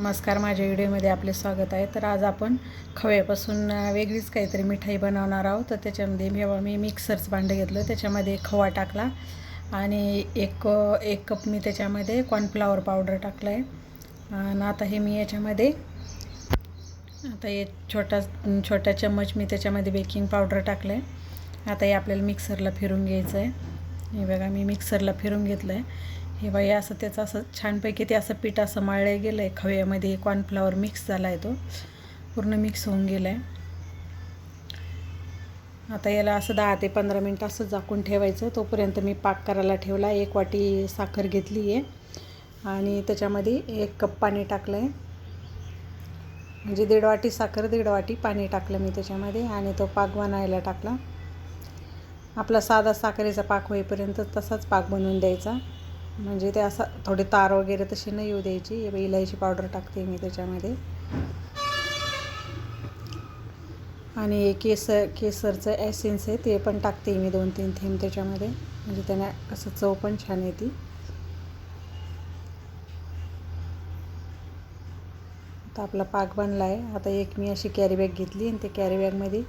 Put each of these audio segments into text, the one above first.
नमस्कार माझ्या व्हिडिओमध्ये आपले स्वागत आहे. तर आज आपण खव्यापासून वेगळीच काहीतरी मिठाई बनवणार आहोत. तर त्याच्यामध्ये जेव्हा मी मिक्सरचं भांडं घेतलं त्याच्यामध्ये खवा टाकला आणि एक एक कप मी त्याच्यामध्ये कॉर्नफ्लावर पावडर टाकलं आहे आणि आता हे मी याच्यामध्ये आता हे छोटा छोटा चम्मच मी त्याच्यामध्ये बेकिंग पावडर टाकलं आहे आता हे आपल्याला मिक्सरला फिरून घ्यायचं आहे हे बघा मी मिक्सरला फिरून घेतलं आहे हे बाई असं त्याचं असं छानपैकी ते असं पीठ असं माळलं गेलं आहे खव्यामध्ये कॉर्नफ्लॉवर मिक्स झाला आहे तो. पूर्ण मिक्स होऊन गेला आहे आता याला असं दहा ते पंधरा मिनटं असं झाकून ठेवायचं. तोपर्यंत मी पाक करायला ठेवला. एक वाटी साखर घेतली आहे. आणि त्याच्यामध्ये एक कप पाणी टाकलं आहे म्हणजे दीड वाटी साखर दीड वाटी पाणी टाकलं मी त्याच्यामध्ये. आणि तो पाक बनायला टाकला. आपला साधा साखरेचा पाक होईपर्यंत तसाच पाक बनवून द्यायचा. म्हणजे ते असं थोडे तार वगैरे तशी नाही येऊ द्यायची. इलायची पावडर टाकते मी त्याच्यामध्ये. आणि हे केसर केसरचं ॲसेन्स आहे ते पण टाकते मी दोन तीन थेंब त्याच्यामध्ये. म्हणजे त्याने असं चव पण छान येते. आता आपला पाक बनला आहे आता एक मी अशी कॅरीबॅग घेतली आणि ते कॅरीबॅगमध्ये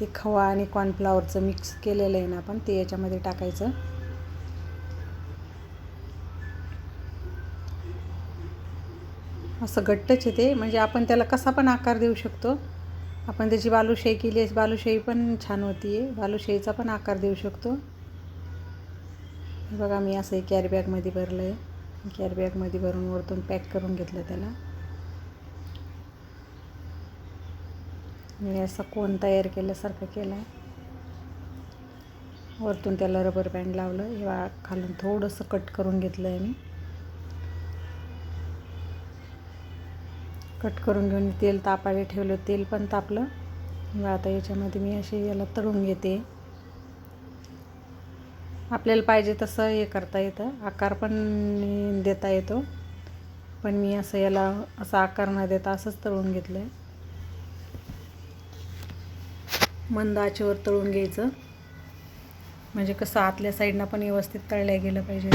ते खवा आणि कॉर्नफ्लावरचं मिक्स केलेलं आहे ना आपण ते याच्यामध्ये टाकायचं. असं घट्टच येते म्हणजे आपण त्याला कसा पण आकार देऊ शकतो. आपण त्याची बालुशाही केली आहे बालुशाही पण छान होती आहे. बालुशाहीचा पण आकार देऊ शकतो. बघा मी असं कॅरीबॅगमध्ये भरलं आहे कॅरीबॅगमध्ये भरून वरतून पॅक करून घेतलं त्याला. मी असा कोण तयार केल्यासारखं केला आहे वरतून त्याला रबर बँड लावलं. किंवा खालून थोडंसं कट करून घेतलं आहे मी. कट करून घेऊन तेल तापायला ठेवलं. तेल पण तापलं. आता याच्यामध्ये मी असे याला तळून घेते. आपल्याला पाहिजे तसं हे करता येतं. आकार पण देता येतो. पण मी असं याला असा आकार न देता असंच तळून घेतलं आहे मंद आचेवर तळून घ्यायचं. म्हणजे कसं आतल्या साईडनं पण व्यवस्थित तळल्या गेलं पाहिजे.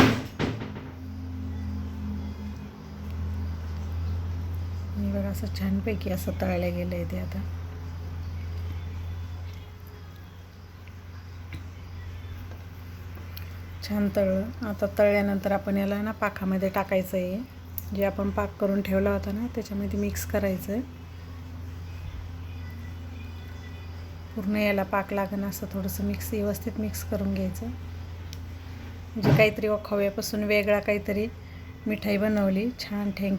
बघा असं छानपैकी असं तळल्या गेलं आहे ते आता. छान तळलं आता तळल्यानंतर आपण याला ना पाकामध्ये टाकायचं आहे जे आपण पाक करून ठेवला होता ना त्याच्यामध्ये मिक्स करायचं आहे पूर्ण याला पाक लागण असं थोडंसं मिक्स व्यवस्थित मिक्स करून घ्यायचं. म्हणजे काहीतरी खव्यापासून वेगळा काहीतरी मिठाई बनवली. छान थँक्यू